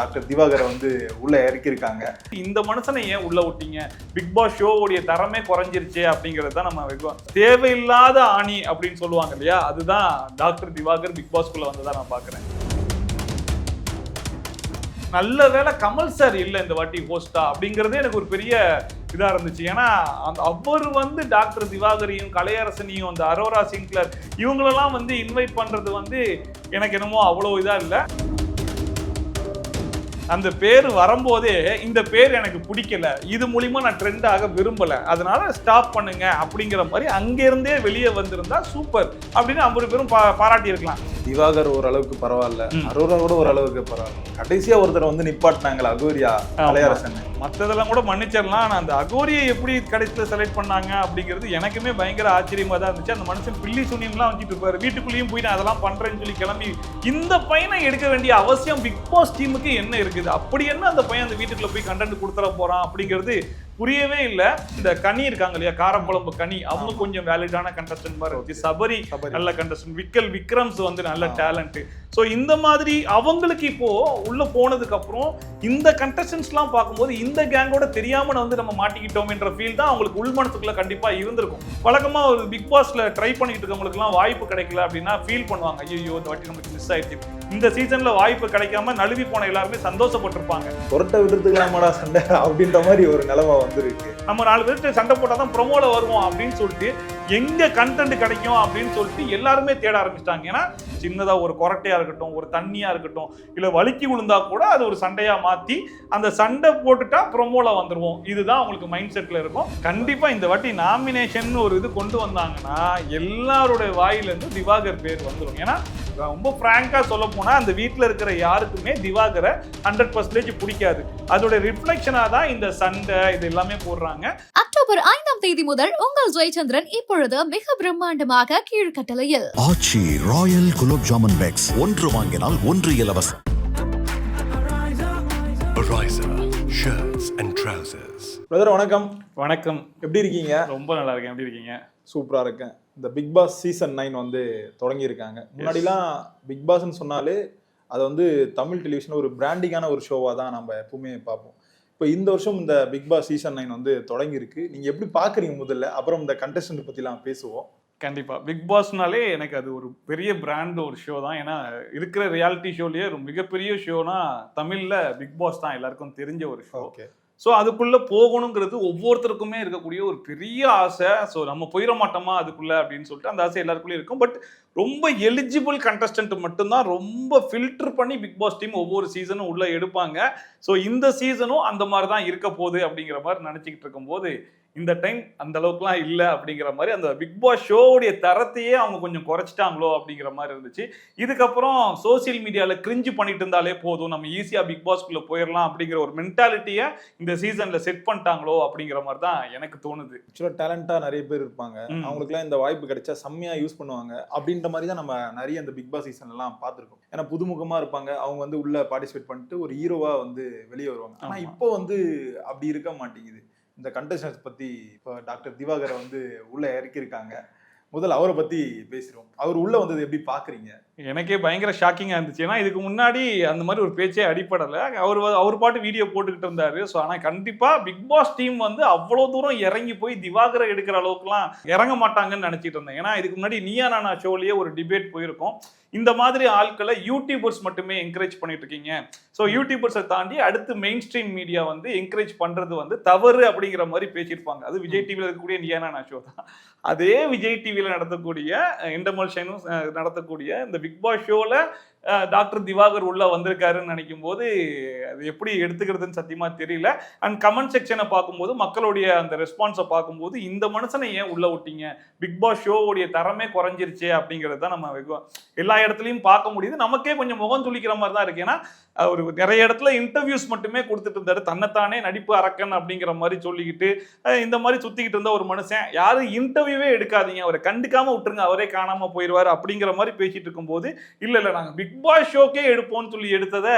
Doctor திவாகரை வந்து உள்ள இறக்கியிருக்காங்க. இந்த மனுஷனை ஏன் உள்ள விட்டீங்க? பிக் பாஸ் ஷோவுடைய தரமே குறைஞ்சிருச்சே அப்படிங்கிறது தான் நம்ம வைக்கிறோம் தேவையில்லாத ஆணி அப்படின்னு சொல்லுவாங்க இல்லையா? அதுதான் டாக்டர் திவாகர் பிக் பாஸ்குள்ள வந்ததா நான் பாக்குறேன் நல்ல வேளை கமல் சார் இல்லை இந்த வாட்டி ஹோஸ்டா அப்படிங்கிறதே எனக்கு ஒரு பெரிய இதாக இருந்துச்சு. ஏன்னா அந்த அவர் வந்து டாக்டர் திவாகரையும் கலையரசனையும் அந்த அரோரா சிங்க்லர் இவங்களெல்லாம் வந்து இன்வைட் பண்ணுறது வந்து எனக்கு என்னமோ அவ்வளோ இதாக இல்லை. அந்த பேர் வரும்போதே இந்த பேர் எனக்கு பிடிக்கல. இது மூலியமா நான் ட்ரெண்ட் ஆக விரும்பல. அதனால ஸ்டாப் பண்ணுங்க அப்படிங்கிற மாதிரி அங்கிருந்தே வெளியே வந்திருந்தா சூப்பர் அப்படின்னு ஐம்பது பேரும் பாராட்டி இருக்கலாம் திவாகர் ஓரளவுக்கு பரவாயில்ல. அரோரா கூட ஓரளவுக்கு பரவாயில்ல. கடைசியா ஒருத்தர் வந்து நிப்பாட்டினாங்களா அகோரியா கலையரசன். மற்றதெல்லாம் கூட மன்னிச்சிடலாம். ஆனால் அந்த அகோரியை எப்படி கடைசியில் செலக்ட் பண்ணாங்க அப்படிங்கிறது எனக்குமே பயங்கர ஆச்சரியமா தான் இருந்துச்சு. அந்த மனுஷன் பில்லி சுனியம்லாம் வச்சுட்டு இருப்பாரு. வீட்டுக்குள்ளேயும் போய் நான் அதெல்லாம் பண்றேன்னு சொல்லி கிளம்பி இந்த பையனை எடுக்க வேண்டிய அவசியம் பிக் பாஸ் டீமுக்கு என்ன இருக்குது. அப்படி என்ன அந்த பையன் அந்த வீட்டுக்குள்ள போய் கண்டென்ட் கொடுத்துட போறான் அப்படிங்கிறது புரியவே இல்லை. இந்த கனி இருக்காங்க இல்லையா? காரக்குழம்பு கனி. அவங்க கொஞ்சம் வேலிடான கண்டஸ்டன்ட் மாதிரி இருந்துச்சு சபரி. நல்ல கண்டஸ்டன்ட் விக்கல் விக்ரம்ஸ் வந்து நல்ல டேலண்ட் ஸோ இந்த மாதிரி அவங்களுக்கு இப்போ உள்ள போனதுக்கு அப்புறம் இந்த கண்டஸ்டன்ஸ்லாம் பார்க்கும்போது இந்த கேங்கோட தெரியாம வந்து நம்ம மாட்டிக்கிட்டோம்ன்ற ஃபீல் தான் அவங்களுக்கு உள் மனசுக்குள்ள கண்டிப்பா இருந்திருக்கும். வழக்கமா ஒரு பிக் பாஸ்ல ட்ரை பண்ணிட்டு இருக்கவங்களுக்குலாம் வாய்ப்பு கிடைக்கல அப்படின்னா ஃபீல் பண்ணுவாங்க. ஐயோ இந்த வாட்டி நமக்கு மிஸ் ஆயிடுச்சு. இந்த சீசன்ல வாய்ப்பு கிடைக்காம நழுவி போன எல்லாருமே சந்தோஷப்பட்டிருப்பாங்க. புரட்ட விடுறதுக்கலாமாடா சண்டை அப்படின்ற மாதிரி ஒரு நிலைமை வந்துருக்கு. நம்ம நாலு பேர்கிட்ட சண்டை போட்டால் தான் ப்ரொமோவில் வருவோம் அப்படின்னு சொல்லிட்டு எங்கே கண்டென்ட் கிடைக்கும் அப்படின்னு சொல்லிட்டு எல்லாருமே தேட ஆரம்பிச்சிட்டாங்க. ஏன்னா சின்னதாக ஒரு கொரட்டையாக இருக்கட்டும் ஒரு தண்ணியாக இருக்கட்டும் இல்லை வலிக்கு விழுந்தா கூட அது ஒரு சண்டையாக மாற்றி அந்த சண்டை போட்டுட்டா ப்ரொமோவில் வந்துருவோம். இதுதான் அவங்களுக்கு மைண்ட் செட்டில் இருக்கும். கண்டிப்பாக இந்த வாட்டி நாமினேஷன் ஒரு இது கொண்டு வந்தாங்கன்னா எல்லாருடைய வாயிலேருந்து திவாகர் பேர் வந்துடும் ஏன்னா ரொம்ப ஃப்ராங்கா சொல்ல போனா அந்த வீட்ல இருக்கிற யாருக்குமே திவாகரை ஹண்ட்ரட் பர்சன்டேஜ் பிடிக்காது. அதோட ரிஃப்ளெக்ஷனா தான் இந்த சண்டை இது எல்லாமே போடுறாங்க. அக்டோபர் ஐந்தாம் தேதி முதல் உங்கள் ஜெயச்சந்திரன் இப்பொழுது மிக பிரம்மாண்டமாக கீழ்கட்டளையில். Aachi royal gulab jamun packs. ஒன்று வாங்கினால் ஒன்று இலவசம். பிரதர் வணக்கம். வணக்கம். எப்படி இருக்கீங்க? ரொம்ப நல்லா இருக்கேன். எப்படி இருக்கீங்க? சூப்பரா இருக்கேன். இந்த பிக் பாஸ் சீசன் நைன் வந்து தொடங்கியிருக்காங்க. முன்னாடிலாம் பிக் பாஸ்ன்னு சொன்னாலே அதை வந்து தமிழ் டெலிவிஷன் ஒரு பிராண்டிங்கான ஒரு ஷோவாக தான் நம்ம எப்பவுமே பார்ப்போம். இப்போ இந்த வருஷம் இந்த பிக் பாஸ் சீசன் நைன் வந்து தொடங்கியிருக்கு. நீங்கள் எப்படி பார்க்குறீங்க முதல்ல? அப்புறம் இந்த கண்டஸ்டன்ட் பற்றிலாம் பேசுவோம். கண்டிப்பா. பிக் பாஸ்னாலே எனக்கு அது ஒரு பெரிய பிராண்ட் ஒரு ஷோ தான். ஏன்னா இருக்கிற ரியாலிட்டி ஷோலயே ஒரு மிகப்பெரிய ஷோனா தமிழ்ல பிக் பாஸ் தான் எல்லாருக்கும் தெரிஞ்ச ஒரு ஷோ ஓகே ஸோ அதுக்குள்ள போகணுங்கிறது ஒவ்வொருத்தருக்குமே இருக்கக்கூடிய ஒரு பெரிய ஆசை. ஸோ நம்ம போயிட மாட்டோமா அதுக்குள்ள அப்படின்னு சொல்லிட்டு அந்த ஆசை எல்லாருக்குள்ளேயும் இருக்கும். பட் ரொம்ப எலிஜிபிள் கண்டஸ்டன்ட் மட்டும்தான் ரொம்ப ஃபில்டர் பண்ணி பிக் பாஸ் டீம் ஒவ்வொரு சீசனும் உள்ள எடுப்பாங்க. ஸோ இந்த சீசனும் அந்த மாதிரி தான் இருக்க போகுது அப்படிங்கிற மாதிரி நினச்சிக்கிட்டு இருக்கும்போது இந்த டைம் அந்த அளவுக்குலாம் இல்லை அப்படிங்கிற மாதிரி அந்த பிக் பாஸ் ஷோவுடைய தரத்தையே அவங்க கொஞ்சம் குறைச்சிட்டாங்களோ அப்படிங்கிற மாதிரி இருந்துச்சு. இதுக்கப்புறம் சோசியல் மீடியாவில் கிரிஞ்சு பண்ணிட்டு இருந்தாலே போதும். நம்ம ஈஸியாக பிக் பாஸ்க்குள்ளே போயிடலாம் அப்படிங்கிற ஒரு மென்டாலிட்டியை இந்த சீசனில் செட் பண்ணிட்டாங்களோ அப்படிங்கிற மாதிரி தான் எனக்கு தோணுது. ஆக்சுவலாக டேலண்டாக நிறைய பேர் இருப்பாங்க. அவங்களுக்குலாம் இந்த வாய்ப்பு கிடைச்சா செம்மையாக யூஸ் பண்ணுவாங்க. அப்படின்ற மாதிரி தான் நம்ம நிறைய இந்த பிக் பாஸ் சீசன் எல்லாம் பார்த்துருக்கோம். ஏன்னா புதுமுகமாக இருப்பாங்க. அவங்க வந்து உள்ள பார்ட்டிசிபேட் பண்ணிட்டு ஒரு ஹீரோவாக வந்து வெளியே வருவாங்க. ஆனால். இப்போ வந்து அப்படி இருக்க மாட்டேங்குது. இந்த கண்டஸ்டன்ஸ் பற்றி இப்போ டாக்டர் திவாகரை வந்து உள்ள இறக்கியிருக்காங்க. முதல்ல அவரை பற்றி பேசுகிறோம் அவர் உள்ள வந்தது எப்படி பார்க்குறீங்க எனக்கே பயங்கர ஷாக்கிங்காக இருந்துச்சு. ஏன்னா இதுக்கு முன்னாடி அந்த மாதிரி ஒரு பேச்சே அடிப்படலை அவர் அவர் பாட்டு வீடியோ போட்டுக்கிட்டு இருந்தாரு. ஸோ ஆனால் கண்டிப்பாக பிக் பாஸ் டீம் வந்து அவ்வளோ தூரம் இறங்கி போய் திவாகரை எடுக்கிற அளவுக்குலாம் இறங்க மாட்டாங்கன்னு நினச்சிட்டு இருந்தேன். ஏன்னா இதுக்கு முன்னாடி நீயா நானா ஷோலயே ஒரு டிபேட் போயிருக்கோம். இந்த மாதிரி ஆட்களை யூடியூபர்ஸ் மட்டுமே என்கரேஜ் பண்ணிட்டு இருக்கீங்க. ஸோ யூடியூபர்ஸை தாண்டி அடுத்து மெயின் ஸ்ட்ரீம் மீடியா வந்து என்கரேஜ் பண்றது வந்து தவறு அப்படிங்கிற மாதிரி பேசியிருப்பாங்க. அது விஜய் டிவியில் இருக்கக்கூடிய நீயா நானா ஷோ தான். அதே விஜய் டிவியில் நடத்தக்கூடிய இண்டமல் ஷைனும் நடத்தக்கூடிய இந்த பிக் பாஸ் ஷோவில் டாக்டர் திவாகர் உள்ளே வந்திருக்காருன்னு நினைக்கும் போது அது எப்படி எடுத்துக்கிறதுன்னு சத்தியமாக தெரியல. அண்ட் கமெண்ட் செக்ஷனை பார்க்கும்போது மக்களுடைய அந்த ரெஸ்பான்ஸை பார்க்கும்போது இந்த மனுஷனை ஏன் உள்ளே விட்டீங்க? பிக் பாஸ் ஷோவுடைய தரமே குறைஞ்சிருச்சே அப்படிங்கிறது தான் நம்ம வெகு- எல்லா இடத்துலையும் பார்க்க முடியுது. நமக்கே கொஞ்சம் முகம் துளிக்கிற மாதிரி தான் இருக்கு. ஏன்னா அவர் நிறைய இடத்துல இன்டர்வியூஸ் மட்டுமே கொடுத்துட்டு இருந்தார். தன்னைத்தானே நடிப்பு அரக்கன் அப்படிங்கிற மாதிரி சொல்லிக்கிட்டு இந்த மாதிரி சுத்திக்கிட்டு இருந்த ஒரு மனுஷன். யாரும் இன்டர்வியூவே எடுக்காதீங்க. அவரை கண்டுக்காம விட்டுருங்க. அவரே காணாம போயிடுவார் அப்படிங்கிற மாதிரி பேசிட்டு இருக்கும்போது இல்லை இல்லை நாங்கள் பிக் பாஸ் ஷோக்கே எடுப்போம்னு சொல்லி எடுத்ததை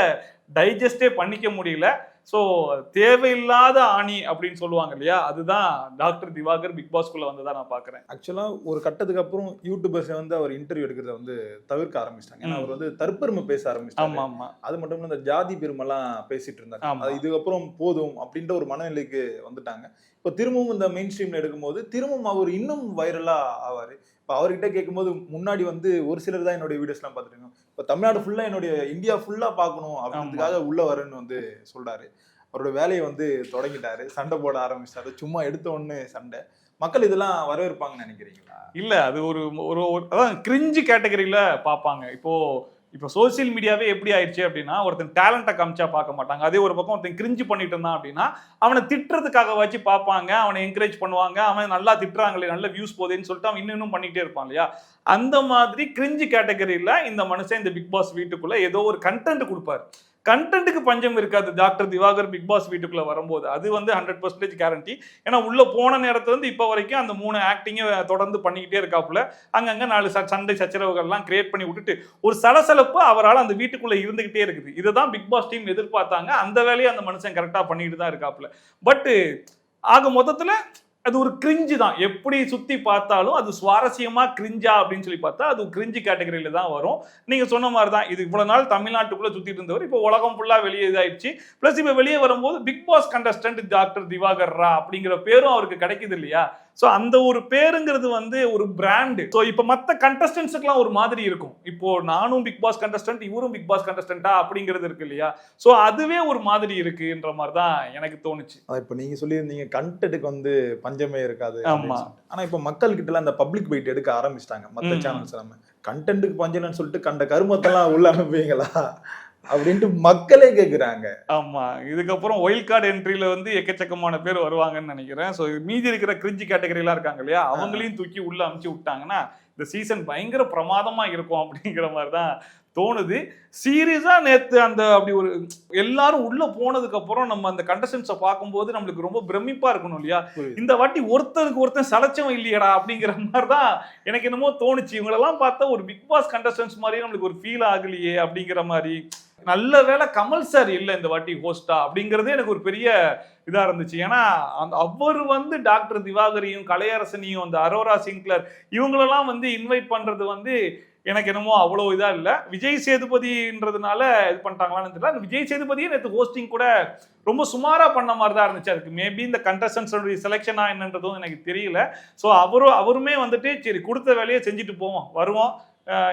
டைஜஸ்டே பண்ணிக்க முடியல. ஸோ தேவையில்லாத ஆணி அப்படின்னு சொல்லுவாங்க இல்லையா? அதுதான் டாக்டர் திவாகர் பிக் பாஸ்குள்ள வந்ததா நான் பாக்குறேன். ஆக்சுவலா ஒரு கட்டத்துக்கு அப்புறம் யூடியூபர்ஸ் வந்து அவர் இன்டர்வியூ எடுக்கிறத வந்து தவிர்க்க ஆரம்பிச்சிட்டாங்க. ஏன்னா. அவர் வந்து தற்பெருமை பேச ஆமா ஆரம்பிச்சாங்க ஆமா. அது மட்டும் இல்ல இந்த ஜாதி பெருமைலாம் பேசிட்டு இருந்தாங்க இதுக்கப்புறம் போதும் அப்படின்ற ஒரு மனநிலைக்கு வந்துட்டாங்க. இப்போ திரும்பவும் இந்த மெயின் ஸ்ட்ரீம்ல எடுக்கும்போது திரும்பவும் அவர் இன்னும் வைரலா ஆவாரு. இப்போ அவர்கிட்ட கேட்கும்போது முன்னாடி வந்து ஒரு சிலர் தான் என்னுடைய வீடியோஸ்லாம் பார்த்துட்டு இருக்கோம் இப்போ தமிழ்நாடு ஃபுல்லா என்னுடைய இந்தியா ஃபுல்லா பார்க்கணும் அப்படின்றதுக்காக உள்ள வரேன்னு வந்து சொல்றாரு. அவரோட வேலையை வந்து தொடங்கிட்டாரு. சண்டை போட ஆரம்பிச்சிட்டாரு சும்மா எடுத்த உடனே சண்டை. மக்கள் இதெல்லாம் வரவேற்பாங்கன்னு நினைக்கிறீங்களா? இல்ல அது ஒரு ஒரு அதான் கிரிஞ்சு கேட்டகரியில பார்ப்பாங்க. இப்போ இப்போ சோசியல் மீடியாவே எப்படி ஆயிடுச்சு அப்படின்னா ஒருத்தன் டேலண்ட்டை காமிச்சா பார்க்க மாட்டாங்க. அதே ஒரு பக்கம் ஒருத்தன் கிரிஞ்சு பண்ணிட்டு இருந்தான் அப்படின்னா அவனை திட்டுறதுக்காக வச்சு பார்ப்பாங்க அவனை என்கரேஜ் பண்ணுவாங்க அவன் நல்லா திட்டுறாங்களே நல்ல வியூஸ் போதேன்னு சொல்லிட்டு அவன் இன்னும் இன்னும் இருப்பான் இல்லையா? அந்த மாதிரி கிரிஞ்சு கேட்டகரியில் இந்த மனுஷன் இந்த பிக் பாஸ் வீட்டுக்குள்ளே ஏதோ ஒரு கண்டென்ட் கொடுப்பாரு. கண்டென்ட்டுக்கு பஞ்சம் இருக்காது. டாக்டர் திவாகர் பிக் பாஸ் வீட்டுக்குள்ளே வரும்போது. அது வந்து ஹண்ட்ரட் பர்சன்டேஜ் கேரண்டி ஏன்னா உள்ளே போன நேரத்துலேருந்து இப்போ வரைக்கும் அந்த மூணு ஆக்டிங்கை தொடர்ந்து பண்ணிக்கிட்டே இருக்காப்புல. அங்கங்கே நாலு ச- சண்டை சச்சரவுகள்லாம் கிரியேட் பண்ணி விட்டுட்டு ஒரு சலசலப்பு அவரால் அந்த வீட்டுக்குள்ளே இருந்துக்கிட்டே இருக்குது. இதுதான் பிக் பாஸ் டீம் எதிர்பார்த்தாங்க. அந்த வேலையை அந்த மனுஷன் கரெக்டாக பண்ணிட்டு தான் இருக்காப்புல. பட்டு ஆக மொத்தத்தில் அது ஒரு கிரிஞ்சு தான். எப்படி சுத்தி பார்த்தாலும் அது சுவாரஸ்யமா கிரிஞ்சா அப்படின்னு சொல்லி பார்த்தா அது கிரிஞ்சு கேட்டகரியில தான் வரும். நீங்க சொன்ன மாதிரி தான் இது இவ்வளவு நாள் தமிழ்நாட்டுக்குள்ள சுத்திட்டு இருந்தவர் இப்போ உலகம் ஃபுல்லா வெளியே இதாயிடுச்சு. பிளஸ் இப்ப வெளியே வரும்போது Bigg Boss contestant doctor Divakar ரா அப்படிங்கிற பேரும் அவருக்கு கிடைக்குது இல்லையா? ஸோ அந்த ஒரு பேருங்கிறது வந்து ஒரு பிராண்டு ஸோ இப்போ மற்ற கண்டஸ்டன்ஸுக்குலாம் ஒரு மாதிரி இருக்கும். இப்போ நானும் பிக் பாஸ் கண்டஸ்டன்ட் இவரும் பிக் பாஸ் கண்டஸ்டன்ட்டா அப்படிங்கிறது இருக்கு இல்லையா? ஸோ அதுவே ஒரு மாதிரி இருக்குன்ற மாதிரி தான் எனக்கு தோணுச்சு. இப்போ நீங்க சொல்லியிருந்தீங்க கண்டென்ட்டுக்கு வந்து பஞ்சமே இருக்காது ஆமா. ஆனா இப்போ மக்கள் கிட்ட எல்லாம் அந்த பப்ளிக் பைட் எடுக்க ஆரம்பிச்சிட்டாங்க மத்த ம். சேனல்ஸ் எல்லாமே கண்டென்ட்டுக்கு பஞ்சம்னு சொல்லிட்டு கண்ட கருமத்தெல்லாம் உள்ள அனுப்புவீங்களா அப்படின்ட்டு மக்களே கேக்குறாங்க. ஆமா இதுக்கப்புறம் ஒயில் கார்டு என்ட்ரியில வந்து எக்கச்சக்கமான பேர் வருவாங்கன்னு நினைக்கிறேன். ஸோ மீதி இருக்கிற கிரிஞ்சி கேட்டகரிலாம் இருக்காங்க இல்லையா? அவங்களையும் தூக்கி உள்ள அமுச்சு விட்டாங்கன்னா இந்த சீசன் பயங்கர பிரமாதமா இருக்கும் அப்படிங்கிற மாதிரி தான் தோணுது சீரியஸா நேத்து அந்த அப்படி ஒரு எல்லாரும் உள்ள போனதுக்கு அப்புறம் நம்ம அந்த கண்டஸ்டன்ஸை பார்க்கும்போது நம்மளுக்கு ரொம்ப பிரமிப்பா இருக்கணும் இல்லையா. இந்த வாட்டி ஒருத்தருக்கு ஒருத்தன் சலச்சவன் இல்லையடா அப்படிங்கிற மாதிரி தான் எனக்கு என்னமோ தோணுச்சு. இவங்களெல்லாம் பார்த்தா ஒரு பிக் பாஸ் கண்டஸ்டன்ஸ் மாதிரி நம்மளுக்கு ஒரு ஃபீல் ஆகலையே அப்படிங்கிற மாதிரி நல்ல வேளை கமல் சார் இல்லை இந்த வாட்டி ஹோஸ்டா அப்படிங்கிறதே எனக்கு ஒரு பெரிய இதாக இருந்துச்சு. ஏன்னா அந்த அவர் வந்து டாக்டர் திவாகரையும் கலையரசனையும் அந்த அரோரா சிங்க்லர் இவங்களெல்லாம் வந்து இன்வைட் பண்ணுறது வந்து எனக்கு என்னமோ அவ்வளோ இதாக இல்லை. விஜய் சேதுபதின்றதுனால இது பண்ணிட்டாங்களான்னு தெரியல. அந்த விஜய் சேதுபதியே நேற்று ஹோஸ்டிங் கூட ரொம்ப சுமாராக பண்ண மாதிரி தான் இருந்துச்சு. அதுக்கு மேபி இந்த கண்டஸ்டன்ஸோட செலெக்ஷனா என்னன்றதும் எனக்கு தெரியல. ஸோ அவரும் அவருமே வந்துட்டு சரி கொடுத்த வேலையை செஞ்சுட்டு போவோம். வருவோம்.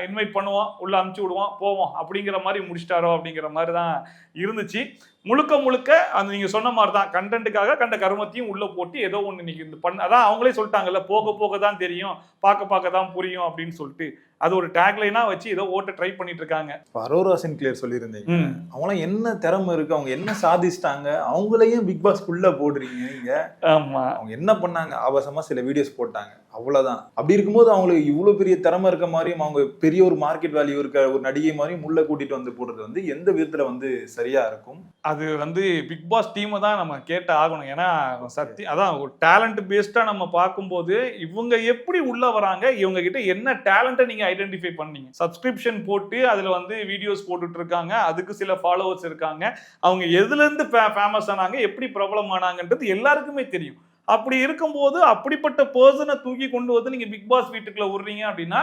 இன்வைட் பண்ணுவோம் உள்ள அமுச்சு விடுவோம் போவோம் அப்படிங்கிற மாதிரி முடிச்சிட்டாரோ அப்படிங்கிற மாதிரி தான் இருந்துச்சு. முழுக்க முழுக்க அந்த நீங்க சொன்ன மாதிரி தான் கண்டென்ட்டுக்காக கண்ட கருமத்தையும் உள்ள போட்டு ஏதோ ஒன்று இன்னைக்கு இந்த பண்ண அதான் அவங்களே சொல்லிட்டாங்கல்ல போக போக தான் தெரியும் பார்க்க பார்க்க தான் புரியும் அப்படின்னு சொல்லிட்டு. அது ஒரு டேக்லைனா வச்சு ஏதோ ஓட்ட ட்ரை பண்ணிட்டு இருக்காங்க. இப்போ அரோரா சின்க்ளியர் சொல்லியிருந்தீங்க. அவங்களாம் என்ன திறமை இருக்கு? அவங்க என்ன சாதிச்சிட்டாங்க? அவங்களையும் பிக் பாஸ் குள்ள போடுறீங்க நீங்க? ஆமா. அவங்க என்ன பண்ணாங்க? ஆபாசமா சில வீடியோஸ் போட்டாங்க. அவ்வளவுதான். அப்படி இருக்கும்போது அவங்களுக்கு இவ்வளவு பெரிய திறமை இருக்க மாதிரியும் அவங்க பெரிய ஒரு மார்க்கெட் வேல்யூ இருக்க ஒரு நடிகை மாதிரியும் உள்ள கூட்டிட்டு வந்து போடுறது வந்து எந்த விதத்துல வந்து சரியா இருக்கும்? அது வந்து பிக் பாஸ் டீமை தான் நம்ம கேட்டு ஆகணும். ஏன்னா சத்தி அதான் ஒரு டேலண்ட் பேஸ்டா நம்ம பார்க்கும்போது இவங்க எப்படி உள்ள வராங்க இவங்க கிட்ட என்ன டேலண்ட்டை நீங்க ஐடென்டிஃபை பண்ணீங்க? சப்ஸ்கிரிப்ஷன் போட்டு அதுல வந்து வீடியோஸ் போட்டுட்டு இருக்காங்க அதுக்கு சில ஃபாலோவர்ஸ் இருக்காங்க அவங்க எதுல இருந்து ஃபேமஸ் ஆனாங்க எப்படி பிரபலம் ஆனாங்கன்றது எல்லாருக்குமே தெரியும். அப்படி இருக்கும்போது அப்படிப்பட்ட பர்சனை தூக்கி கொண்டு வந்து நீங்க பிக் பாஸ் வீட்டுக்குள்ள விடுறீங்க அப்படின்னா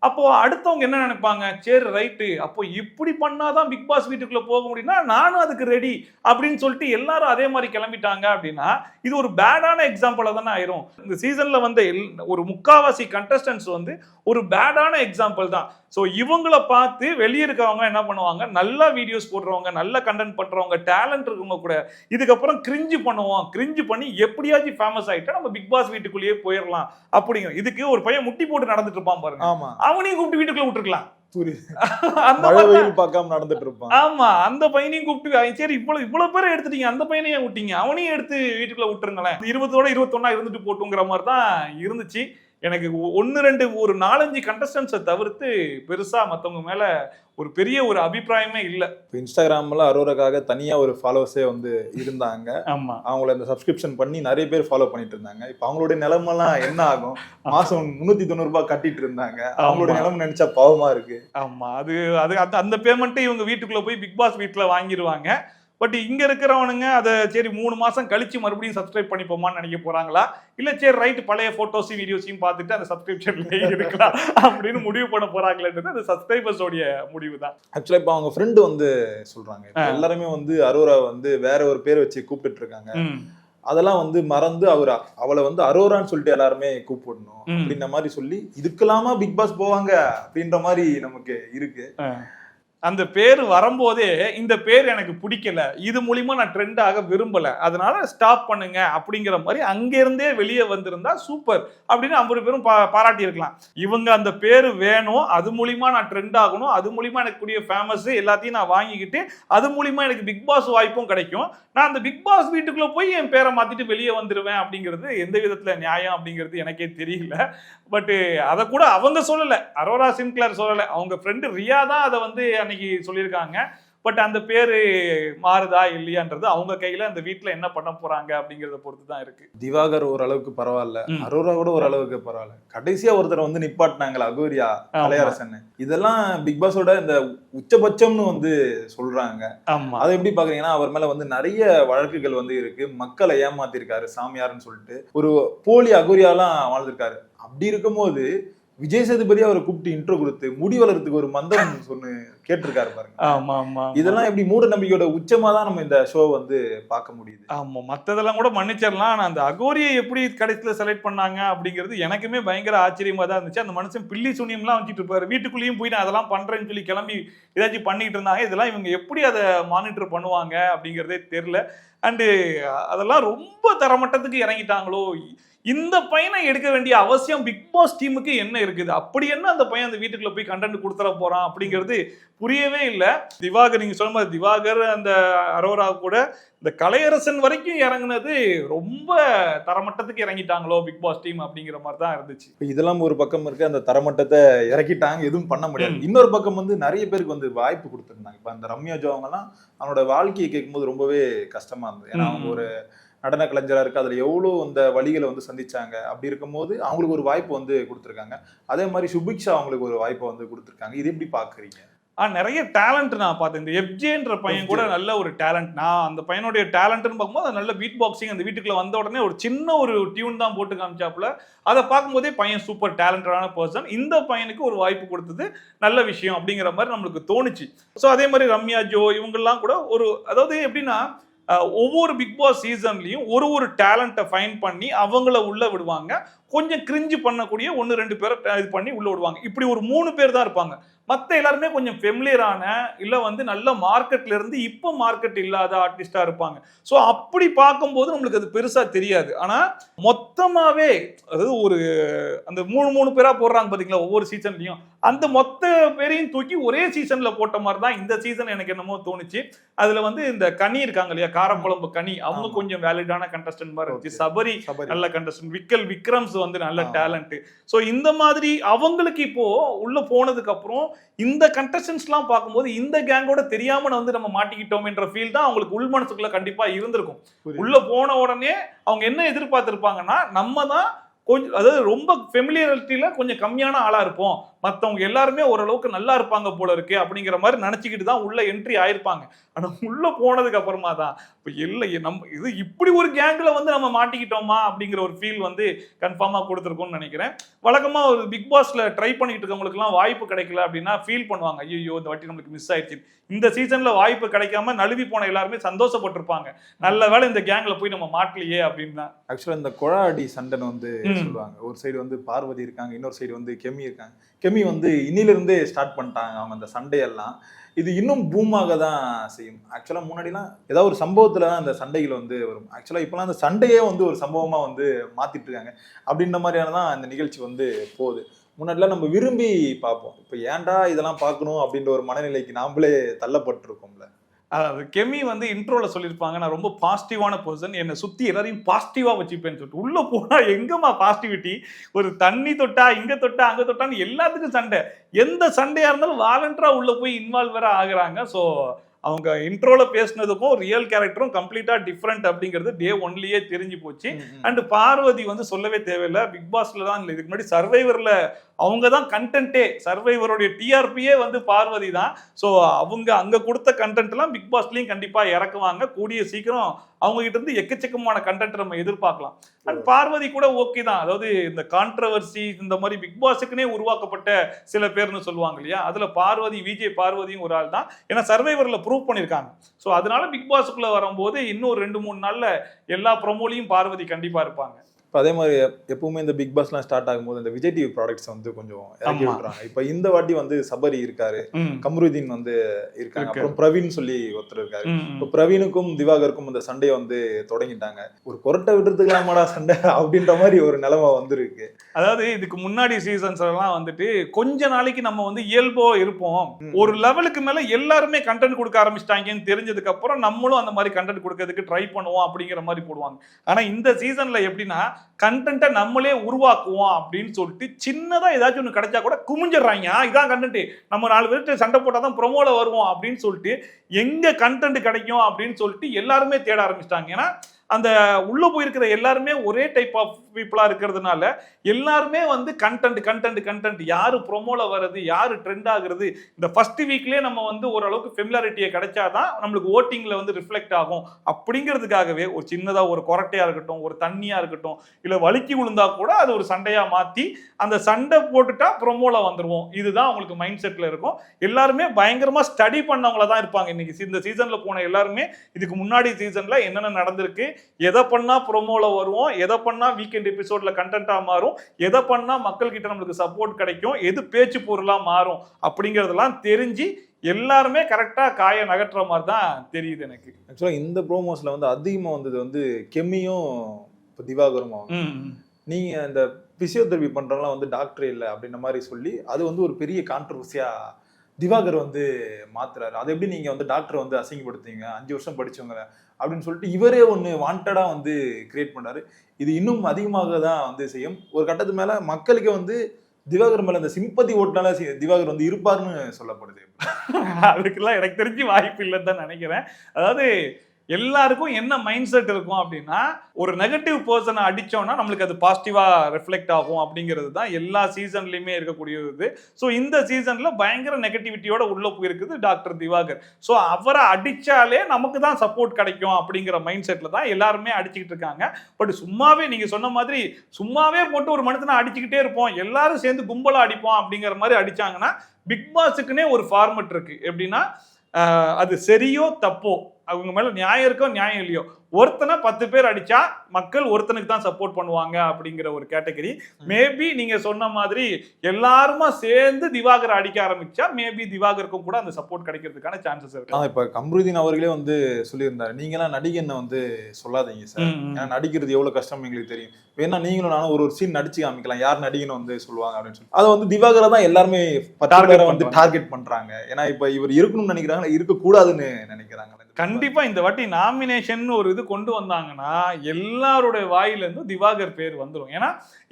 அப்போ அடுத்தவங்க என்ன நினைப்பாங்க? சரி ரைட்டு அப்போ இப்படி பண்ணாதான் பிக் பாஸ் வீட்டுக்குள்ள போக முடியும்னா நானும் அதுக்கு ரெடி அப்படின்னு சொல்லிட்டு எல்லாரும் அதே மாதிரி கிளம்பிட்டாங்க அப்படின்னா இது ஒரு பேடான எக்ஸாம்பிளா தானே ஆயிரும். இந்த சீசன்ல வந்த எல்- ஒரு முக்காவாசி கண்டஸ்டன்ஸ் வந்து ஒரு பேடான எக்ஸாம்பிள் தான். ஸோ இவங்கள பார்த்து வெளியே இருக்கவங்க என்ன பண்ணுவாங்க? நல்லா வீடியோஸ் போடுறவங்க நல்ல கண்டென்ட் பண்றவங்க டேலண்ட் இருக்கவங்க கூட இதுக்கப்புறம் கிரிஞ்சு பண்ணுவோம் கிரிஞ்சு பண்ணி எப்படியாச்சும் ஃபேமஸ் ஆயிட்டா நம்ம பிக் பாஸ் வீட்டுக்குள்ளேயே போயிடலாம் அப்படிங்கிற இதுக்கு ஒரு பையன் முட்டி போட்டு நடந்துட்டு இருப்பான் பாருங்க. ஆமா. அவனையும் கூப்பிட்டு வீட்டுக்குள்ள விட்டுருக்கலாம். ஆமா. அந்த பையனையும் கூப்பிட்டு "ஐ, சரி இவ்வளவு இவ்வளவு பேரை எடுத்துட்டீங்க. அந்த பையனையும் விட்டீங்க. அவனையும் எடுத்து வீட்டுக்குள்ள விட்டுருங்களேன். இருபதோட இருபத்தொன்னா இருந்துட்டு போட்டுங்கிற மாதிரி தான் இருந்துச்சு. எனக்கு ஒ- ஒண்ணு ரெண்டு ஒரு நாலஞ்சு கண்டஸ்டன்ஸை தவிர்த்து பெருசா மத்தவங்க மேல ஒரு பெரிய ஒரு அபிப்பிராயமே இல்ல. இப்போ இன்ஸ்டாகிராம்ல அரோராக்காக தனியா ஒரு ஃபாலோவர்ஸே வந்து இருந்தாங்க. ஆமா. அவங்கள இந்த சப்ஸ்கிரிப்ஷன் பண்ணி நிறைய பேர் ஃபாலோ பண்ணிட்டு இருந்தாங்க. இப்போ அவங்களுடைய நிலைமெல்லாம் என்ன ஆகும்? மாசம் முன்னூத்தி தொண்ணூறு ரூபாய் கட்டிட்டு இருந்தாங்க. அவங்களுடைய ஆமா. நிலைமை நினைச்சா பாவமா இருக்கு. ஆமா. அது அது அந்த அந்த பேமெண்ட்டை இவங்க வீட்டுக்குள்ள போய் பிக் பாஸ் வீட்டுல வாங்கிடுவாங்க பட் இங்க இருக்கிறவனுங்க அதை சரி மூணு மாசம் கழிச்சு மறுபடியும் சப்ஸ்கிரைப் பண்ணிப்போமான்னு நினைக்க போறாங்களா? இல்ல சரி ரைட் பழைய போட்டோஸையும் வீடியோஸையும் பார்த்துட்டு அந்த சப்ஸ்கிரிப்ஷன்லயே இருக்கலாம் அப்படின்னு முடிவு பண்ண போறாங்களேன்றது அது சப்ஸ்கிரைபர்ஸோடைய முடிவு தான் ஆக்சுவலா இப்ப அவங்க ஃப்ரெண்டு வந்து சொல்றாங்க. எல்லாருமே வந்து அரோரா வந்து வேற ஒரு பேர் வச்சு கூப்பிட்டு இருக்காங்க அதெல்லாம் வந்து மறந்து அவர் அவளை வந்து அரோரான்னு சொல்லிட்டு எல்லாருமே கூப்பிடணும். அப்படின்ற மாதிரி சொல்லி இதுக்கெல்லாமா பிக் பாஸ் போவாங்க அப்படின்ற மாதிரி நமக்கு இருக்கு. அந்த பேர் வரும்போதே இந்த பேர் எனக்கு பிடிக்கல. இது மூலிமா நான் ட்ரெண்ட் ஆக விரும்பல. அதனால ஸ்டாப் பண்ணுங்க அப்படிங்கிற மாதிரி அங்கிருந்தே வெளியே வந்திருந்தா சூப்பர் அப்படின்னு ஐம்பது பேரும் பா பாராட்டி இருக்கலாம் இவங்க அந்த பேர் வேணும் அது மூலிமா நான் ட்ரெண்ட் ஆகணும் அது மூலிமா எனக்கு கூடிய ஃபேமஸ் எல்லாத்தையும் நான் வாங்கிக்கிட்டு அது மூலிமா எனக்கு பிக் பாஸ் வாய்ப்பும் கிடைக்கும். நான் அந்த பிக் பாஸ் வீட்டுக்குள்ள போய் என் பேரை மாத்திட்டு வெளியே வந்துருவேன் அப்படிங்கிறது எந்த விதத்துல நியாயம் அப்படிங்கிறது எனக்கே தெரியல. பட்டு அதை கூட அவங்க சொல்லலை. அரோரா சின்க்ளர் சொல்லலை. அவங்க ஃப்ரெண்டு ரியா தான் அதை வந்து அன்னைக்கு சொல்லியிருக்காங்க. பட் அந்த பேரு மாறுதா இல்லையான்றது அவங்க கையில அந்த வீட்ல என்ன பண்ண போறாங்க அப்படிங்கறத பொறுத்து தான் இருக்கு. திவாகர் ஓரளவுக்கு பரவாயில்ல. அரோரா கூட ஓரளவுக்கு பரவாயில்ல. கடைசியா ஒருத்தர் வந்து நிப்பாட்டினாங்களா அகோரியா கலையரசன் இதெல்லாம் பிக் பாஸோட இந்த உச்சபட்சம்னு வந்து சொல்றாங்க. ஆமா. அதை எப்படி பாக்குறீங்கன்னா அவர் மேல வந்து நிறைய வழக்குகள் வந்து இருக்கு. மக்களை ஏமாத்திருக்காரு சாமியார்னு சொல்லிட்டு. ஒரு போலி அகோரியாலாம் வாழ்ந்திருக்காரு. அப்படி இருக்கும்போது விஜய் சேதுபதி அவரை கூப்பிட்டு இன்ட்ரோ கொடுத்து முடி வளர்றதுக்கு ஒரு மந்திரம் சொன்னு கேட்டிருக்காரு பாருங்க. ஆமா ஆமா இதெல்லாம் எப்படி மூட நம்பிக்கையோட உச்சமா தான் நம்ம இந்த ஷோ வந்து பார்க்க முடியுது. ஆமா மத்ததெல்லாம் கூட மன்னிச்சிடலாம். ஆனா அந்த அகோரியை எப்படி கடைசியில செலக்ட் பண்ணாங்க அப்படிங்கிறது எனக்குமே பயங்கர ஆச்சரியமா தான் இருந்துச்சு. அந்த மனுஷன் பில்லி சூனியம்லாம் வச்சுட்டு இருப்பாரு. வீட்டுக்குள்ளேயும் போய் நான் அதெல்லாம் பண்றேன்னு சொல்லி கிளம்பி ஏதாச்சும் பண்ணிட்டு இருந்தாங்க. இதெல்லாம் இவங்க எப்படி அதை மானிட்டர் பண்ணுவாங்க அப்படிங்கிறதே தெரியல. அண்டு அதெல்லாம் ரொம்ப தரமட்டத்துக்கு இறங்கிட்டாங்களோ. இந்த பையனை எடுக்க வேண்டிய அவசியம் பிக் பாஸ் டீமுக்கு என்ன இருக்குது? அப்படி என்ன அந்த பையன் அந்த வீட்டுக்குள்ள போய் கண்டென்ட் கொடுத்துட போறான் அப்படிங்கிறது புரியவே இல்லை. திவாகர் நீங்க சொன்ன மாதிரி திவாகர் அந்த அரோரா கூட இந்த கலையரசன் வரைக்கும் இறங்குனது ரொம்ப தரமட்டத்துக்கு இறங்கிட்டாங்களோ பிக் பாஸ் டீம் அப்படிங்கிற மாதிரி தான் இருந்துச்சு. இப்ப இதெல்லாம் ஒரு பக்கம் இருக்கு. அந்த தரமட்டத்தை இறக்கிட்டாங்க. எதுவும் பண்ண முடியாது. இன்னொரு பக்கம் வந்து நிறைய பேருக்கு வந்து வாய்ப்பு கொடுத்துருந்தாங்க. இப்ப அந்த ரம்யா ஜோ அவங்கலாம் அவனோட வாழ்க்கையை கேட்கும்போது ரொம்பவே கஷ்டமா இருந்தது. ஏன்னா அவங்க. ஒரு நடன கலைஞரா இருக்கு அதுல எவ்வளவு அந்த வழிகளை வந்து சந்திச்சாங்க? அப்படி இருக்கும்போது அவங்களுக்கு ஒரு வாய்ப்பு வந்து கொடுத்துருக்காங்க. அதே மாதிரி சுபிக்ஷா அவங்களுக்கு ஒரு வாய்ப்பை வந்து கொடுத்துருக்காங்க. இது எப்படி பாக்குறீங்க? ஆ நிறைய டேலண்ட் நான் பார்த்தேன். இந்த எஃப்ஜேன்ற பையன் கூட. நல்ல ஒரு டேலண்ட் நான் அந்த பையனுடைய டேலண்ட்னு பார்க்கும்போது அது நல்ல பீட் பாக்ஸிங் அந்த வீட்டுக்குள்ள வந்த உடனே ஒரு சின்ன ஒரு டியூன் தான் போட்டு காமிச்சாப்புல. அதை பார்க்கும்போதே பையன் சூப்பர் டேலண்டடான பர்சன் இந்த பையனுக்கு ஒரு வாய்ப்பு கொடுத்தது நல்ல விஷயம் அப்படிங்கிற மாதிரி நம்மளுக்கு தோணுச்சு. ஸோ அதே மாதிரி ரம்யா ஜோ இவங்கெல்லாம் கூட ஒரு அதாவது எப்படின்னா ஒவ்வொரு பிக் பாஸ் சீசன்லையும் ஒரு ஒரு டேலண்ட்டை ஃபைன் பண்ணி அவங்கள உள்ள விடுவாங்க. கொஞ்சம் கிரிஞ்சு பண்ணக்கூடிய ஒன்று ரெண்டு பேரை இது பண்ணி உள்ள விடுவாங்க. இப்படி ஒரு மூணு பேர் தான் இருப்பாங்க. மற்ற எல்லாருமே கொஞ்சம் ஃபெமிலியரான இல்லை வந்து நல்ல மார்க்கெட்ல இருந்து இப்போ மார்க்கெட் இல்லாத ஆர்டிஸ்டாக இருப்பாங்க. ஸோ அப்படி பார்க்கும்போது நம்மளுக்கு அது பெருசாக தெரியாது. ஆனால் மொத்தமாகவே அதாவது ஒரு அந்த மூணு மூணு பேராக போடுறாங்க பார்த்தீங்களா ஒவ்வொரு சீசன்லையும் அந்த மொத்த பேரையும் தூக்கி ஒரே சீசன்ல போட்ட மாதிரி தான் இந்த சீசன் எனக்கு என்னமோ தோணுச்சு அதுல வந்து இந்த கனி இருக்காங்க இல்லையா காரக்குழம்பு கனி அவங்க. கொஞ்சம் வேலிடான கண்டஸ்டன்ட் மாதிரி இருந்துச்சு. சபரி. நல்ல கண்டஸ்டன்ட் விக்கல் விக்ரம்ஸ் வந்து நல்ல. டேலண்ட் ஸோ இந்த மாதிரி அவங்களுக்கு இப்போ உள்ள போனதுக்கு அப்புறம் இந்த கண்டஸ்டன்ஸ்லாம் பார்க்கும்போது இந்த கேங்கோட தெரியாம வந்து நம்ம மாட்டிக்கிட்டோம்ன்ற ஃபீல் தான் அவங்களுக்கு உள் மனசுக்குள்ள கண்டிப்பா இருந்திருக்கும். உள்ள போன உடனே அவங்க என்ன எதிர்பார்த்திருப்பாங்கன்னா நம்ம தான் கொஞ்சம் அதாவது ரொம்ப ஃபெமிலியரிட்டியில கொஞ்சம் கம்மியான ஆளா இருப்போம் மத்தவங்க எல்லாருமே ஓரளவுக்கு நல்லா இருப்பாங்க போல இருக்கு அப்படிங்கிற மாதிரி நினைச்சுக்கிட்டு தான் உள்ள என்ட்ரி ஆயிருப்பாங்க. ஆனா உள்ள போனதுக்கு அப்புறமா தான் இப்போ இல்லை நம்ம இது இப்படி ஒரு கேங்ல வந்து நம்ம மாட்டிக்கிட்டோமா அப்படிங்கிற ஒரு ஃபீல் வந்து கன்ஃபார்மா கொடுத்துருக்கோம்னு நினைக்கிறேன். வழக்கமா ஒரு பிக் பாஸ்ல ட்ரை பண்ணிட்டு இருக்கவங்களுக்குலாம் வாய்ப்பு கிடைக்கல அப்படின்னா ஃபீல் பண்ணுவாங்க. ஐயோ இந்த வாட்டி நம்மளுக்கு மிஸ் ஆயிடுச்சு இந்த சீசன்ல வாய்ப்பு கிடைக்காம நழுவி போன எல்லாருமே சந்தோஷப்பட்டிருப்பாங்க. நல்ல வேளை இந்த கேங்ல போய் நம்ம மாட்டலையே அப்படின்னா. ஆக்சுவலா இந்த குழாடி சண்டைன்னு வந்து. சொல்லுவாங்க. ஒரு சைடு வந்து பார்வதி இருக்காங்க இன்னொரு சைடு வந்து கெமி இருக்காங்க. கெமி வந்து இன்னிலிருந்தே ஸ்டார்ட் பண்ணிட்டாங்க அவங்க அந்த சண்டையெல்லாம். இது இன்னும் பூமாக தான் செய்யும். ஆக்சுவலாக முன்னாடிலாம் ஏதாவது ஒரு சம்பவத்தில் தான் அந்த சண்டைகள் வந்து வரும். ஆக்சுவலாக இப்போலாம் அந்த சண்டையே வந்து ஒரு சம்பவமாக வந்து மாற்றிட்டுருக்காங்க அப்படின்ற மாதிரியான தான் அந்த நிகழ்ச்சி வந்து போகுது. முன்னாடிலாம் நம்ம விரும்பி பார்ப்போம். இப்போ ஏன்டா இதெல்லாம் பார்க்கணும் அப்படின்ற ஒரு மனநிலைக்கு நாம்ளே தள்ளப்பட்டிருக்கோம்ல. அதாவது கெமி வந்து இன்ட்ரோல சொல்லியிருப்பாங்க நான் ரொம்ப பாசிட்டிவான பர்சன் என்னை சுத்தி எல்லாரையும் பாசிட்டிவா வச்சுப்பேன்னு சொல்லிட்டு. உள்ள போனா எங்கம்மா பாசிட்டிவிட்டி ஒரு தண்ணி தொட்டா இங்க தொட்டா அங்க தொட்டான்னு எல்லாத்துக்கும் சண்டை. எந்த சண்டையா இருந்தாலும் வாலண்டரா உள்ள போய் இன்வால்வ் வேற ஆகுறாங்க. ஸோ அவங்க இன்ட்ரோல பேசுனதுக்கும் ரியல் கேரக்டரும் கம்ப்ளீட்டா டிஃப்ரெண்ட் அப்படிங்கிறது டே ஒன்லயே தெரிஞ்சு போச்சு. அண்ட் பார்வதி வந்து சொல்லவே தேவையில்லை. பிக் பாஸ்ல தான் இல்லை. இதுக்கு முன்னாடி சர்வைவர்ல அவங்க தான் கண்டென்ட்டே சர்வைவருடைய டிஆர்பியே வந்து பார்வதி தான் ஸோ அவங்க அங்க கொடுத்த கண்டென்ட்லாம் பிக் பாஸ்லயும் கண்டிப்பா இறக்குவாங்க. கூடிய சீக்கிரம் அவங்க கிட்ட இருந்து எக்கச்சக்கமான கண்டென்ட் நம்ம எதிர்பார்க்கலாம். அண்ட் பார்வதி கூட ஓகே தான். அதாவது இந்த கான்ட்ரவர்சி இந்த மாதிரி பிக் பாஸுக்குனே உருவாக்கப்பட்ட சில பேர்னு சொல்லுவாங்க இல்லையா? அதுல பார்வதி விஜய் பார்வதியும் ஒரு ஆள் தான் ஏன்னா சர்வைவர்ல ப்ரூவ் பண்ணியிருக்காங்க ஸோ அதனால பிக் பாஸுக்குள்ள வரும்போது இன்னும் ரெண்டு மூணு நாள்ல எல்லா ப்ரொமோலையும் பார்வதி கண்டிப்பா இருப்பாங்க. இப்போ அதே மாதிரி எப்- எப்பவுமே இந்த பிக் பாஸ்லாம் ஸ்டார்ட் ஆகும்போது இந்த விஜய் டிவி ப்ராடக்ட்ஸ் வந்து கொஞ்சம் இறக்கி ஆமா. விட்டுறாங்க இப்போ இந்த வாட்டி வந்து சபரி இருக்காரு. கம்ருதீன் வந்து இருக்காங்க இருக்கு. அப்புறம் பிரவீன் சொல்லி ஒருத்தர் இருக்காரு. இப்போ பிரவீனுக்கும் திவாகருக்கும் இந்த சண்டையை வந்து தொடங்கிட்டாங்க ஒரு கொரட்டை விட்டுறதுக்கலாமாடா சண்டை அப்படின்ற மாதிரி ஒரு நிலைமை வந்திருக்கு அதாவது இதுக்கு முன்னாடி சீசன்ஸ் எல்லாம் வந்துட்டு கொஞ்ச நாளைக்கு நம்ம வந்து இயல்போ இருப்போம் ஒரு லெவலுக்கு மேல எல்லாருமே கண்டென்ட் கொடுக்க ஆரம்பிச்சிட்டாங்கன்னு தெரிஞ்சதுக்கு அப்புறம் நம்மளும் அந்த மாதிரி கண்டென்ட் கொடுக்கறதுக்கு ட்ரை பண்ணுவோம் அப்படிங்கிற மாதிரி போடுவாங்க ஆனா இந்த சீசன்ல எப்படின்னா கண்டென்ட்டை நம்மளே உருவாக்குவோம் அப்படின்னு சொல்லிட்டு சின்னதாக ஏதாச்சும் ஒன்று கிடைச்சா கூட குமிஞ்சிடுறாங்க. இதுதான் இதான் கண்டென்ட் நம்ம நாலு பேருக்கு சண்டை போட்டால் தான் ப்ரொமோவில் வருவோம் அப்படின்னு சொல்லிட்டு எங்க கண்டென்ட் கிடைக்கும் அப்படின்னு சொல்லிட்டு எல்லாருமே தேட ஆரம்பிச்சிட்டாங்க. ஏன்னா அந்த உள்ளே போயிருக்கிற எல்லாருமே ஒரே டைப் ஆஃப் பீப்புளாக இருக்கிறதுனால எல்லாருமே வந்து கண்டென்ட் கண்டென்ட் கண்டென்ட் யார் ப்ரொமோவில் வர்றது யார் ட்ரெண்ட் ஆகுறது இந்த ஃபர்ஸ்ட் வீக்லேயே நம்ம வந்து ஓரளவுக்கு ஃபெமிலாரிட்டியை கிடைச்சாதான் நம்மளுக்கு ஓட்டிங்கில் வந்து ரிஃப்ளெக்ட் ஆகும். அப்படிங்கிறதுக்காகவே ஒரு சின்னதாக ஒரு கொரட்டையாக இருக்கட்டும் ஒரு தண்ணியாக இருக்கட்டும் இல்லை வலுக்கி விழுந்தா கூட அது ஒரு சண்டையாக மாற்றி அந்த சண்டை போட்டுட்டா ப்ரொமோவில் வந்துடுவோம் இதுதான் அவங்களுக்கு மைண்ட் செட்டில் இருக்கும். எல்லாருமே பயங்கரமாக ஸ்டடி பண்ணவங்கள தான் இருப்பாங்க. இன்னைக்கு இந்த சீசனில் போன எல்லாருமே இதுக்கு முன்னாடி சீசனில் என்னென்ன நடந்திருக்கு எதை பண்ணா ப்ரொமோல வருவோம் எதை பண்ணா வீக்கெண்ட் எபிசோட்ல கண்டென்ட்டா மாறும் எதை பண்ணா மக்கள் கிட்ட நம்மளுக்கு சப்போர்ட் கிடைக்கும் எது பேச்சு பொருளா மாறும் அப்படிங்கறதெல்லாம் தெரிஞ்சு எல்லாருமே கரெக்டா காய நகட்டுற மாதிரி தான் தெரியுது எனக்கு. ஆக்சுவலாக இந்த ப்ரோமோஸ்ல வந்து அதிகமாக வந்தது வந்து கெம்மியும் இப்போ திவாகரும் ம், நீங்க இந்த பிசியோதெரபி பண்றவங்களாம் வந்து டாக்டர் இல்லை அப்படின்ற மாதிரி சொல்லி அது வந்து ஒரு பெரிய கான்ட்ரவர்சியா திவாகர் வந்து மாத்துறாரு. அதை எப்படி நீங்க வந்து டாக்டர் வந்து அசிங்கப்படுத்துவீங்க அஞ்சு வருஷம் படிச்சவங்க அப்படின்னு சொல்லிட்டு இவரே ஒன்று வாண்டடா வந்து கிரியேட் பண்ணாரு இது இன்னும் அதிகமாக தான் வந்து செய்யும். ஒரு கட்டத்து மேல மக்களுக்கு வந்து திவாகர் மேல இந்த சிம்பதி ஓட்டுனால திவாகர் வந்து இருப்பாருன்னு சொல்லப்படுது. அதுக்கெல்லாம் எனக்கு தெரிஞ்சு வாய்ப்பு இல்லைன்னு தான் நினைக்கிறேன். அதாவது எல்லாருக்கும் என்ன மைண்ட் செட் இருக்கும் அப்படின்னா ஒரு நெகட்டிவ் பர்சனை அடித்தோம்னா நம்மளுக்கு அது பாசிட்டிவாக ரிஃப்ளெக்ட் ஆகும் அப்படிங்கிறது தான் எல்லா சீசன்லையுமே இருக்கக்கூடிய இது ஸோ இந்த சீசனில் பயங்கர நெகட்டிவிட்டியோட உள்ளே போயிருக்குது டாக்டர் திவாகர். ஸோ அவரை அடித்தாலே நமக்கு தான் சப்போர்ட் கிடைக்கும் அப்படிங்கிற மைண்ட் செட்டில் தான் எல்லாருமே அடிச்சுக்கிட்டு இருக்காங்க. பட் சும்மாவே நீங்கள் சொன்ன மாதிரி சும்மாவே போட்டு ஒரு மனுஷனை அடிச்சுக்கிட்டே இருப்போம். எல்லாரும் சேர்ந்து கும்பலாக அடிப்போம் அப்படிங்கிற மாதிரி அடித்தாங்கன்னா பிக் பாஸுக்குன்னே ஒரு ஃபார்மெட் இருக்குது எப்படின்னா அது சரியோ தப்போ அவங்க மேல நியாயம் இருக்கோ நியாயம் இல்லையோ ஒருத்தனை பத்து பேர் அடிச்சா மக்கள் ஒருத்தனுக்கு தான் சப்போர்ட் பண்ணுவாங்க அப்படிங்கிற ஒரு கேட்டகரி மேபி நீங்க சொன்ன மாதிரி எல்லாருமா சேர்ந்து திவாகர் அடிக்க ஆரம்பிச்சா மேபி திவாகருக்கும் கூட அந்த சப்போர்ட் கிடைக்கிறதுக்கான சான்சஸ் இருக்கு. ஆனா இப்ப கம்ருதீன் அவர்களே வந்து சொல்லியிருந்தாரு. நீங்களாம் நடிகன்னு வந்து சொல்லாதீங்க சார். ஏன்னா நடிக்கிறது எவ்வளவு கஷ்டம் எங்களுக்கு தெரியும். வேணா நீங்களும் நானும் ஒரு ஒரு சீன் நடிச்சு காமிக்கலாம். யார் நடிகன்னு வந்து சொல்லுவாங்க அப்படின்னு சொல்லி அதை வந்து திவாகரை தான் எல்லாருமே வந்து. டார்கெட் பண்றாங்க. ஏன்னா இப்ப இவர் இருக்கணும்னு நினைக்கிறாங்க இருக்கக்கூடாதுன்னு நினைக்கிறாங்க கண்டிப்பா இந்த வாட்டி நாமினேஷன் ஒரு இது கொண்டு வந்தாங்கன்னா எல்லாருடைய வாயிலேருந்து திவாகர் பேர் வந்துடும் ஏன்னா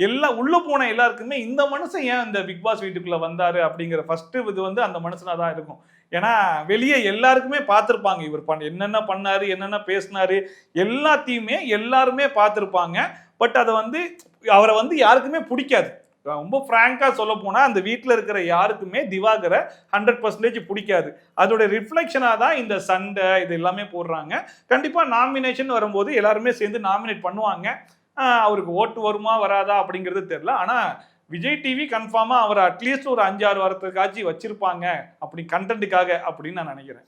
எல்லா உள்ள போன எல்லாருக்குமே இந்த மனுஷன் ஏன் இந்த பிக் பாஸ் வீட்டுக்குள்ள வந்தாரு அப்படிங்கிற ஃபர்ஸ்ட் இது வந்து அந்த மனுஷனா தான் இருக்கும். ஏன்னா வெளியே எல்லாருக்குமே பார்த்துருப்பாங்க. இவர் பண்ண என்னென்ன பண்ணாரு என்னென்ன பேசினாரு எல்லாத்தையுமே எல்லாருமே பார்த்துருப்பாங்க. பட் அதை வந்து அவரை வந்து யாருக்குமே பிடிக்காது. ரொம்ப ஃப்ராங்காக சொல்ல போனால் அந்த வீட்டில் இருக்கிற யாருக்குமே திவாகரை ஹண்ட்ரட் பர்சன்டேஜ் பிடிக்காது. அதோட ரிஃப்ளெக்ஷனாக தான் இந்த சண்டை இது எல்லாமே போடுறாங்க. கண்டிப்பாக நாமினேஷன் வரும்போது எல்லாருமே சேர்ந்து நாமினேட் பண்ணுவாங்க. அவருக்கு ஓட்டு வருமா வராதா அப்படிங்கிறது தெரில ஆனால் விஜய் டிவி கன்ஃபார்மாக அவர் அட்லீஸ்ட் ஒரு அஞ்சாறு வாரத்துக்காச்சும் வச்சுருப்பாங்க அப்படி கண்டென்ட்டுக்காக அப்படின்னு நான் நினைக்கிறேன்.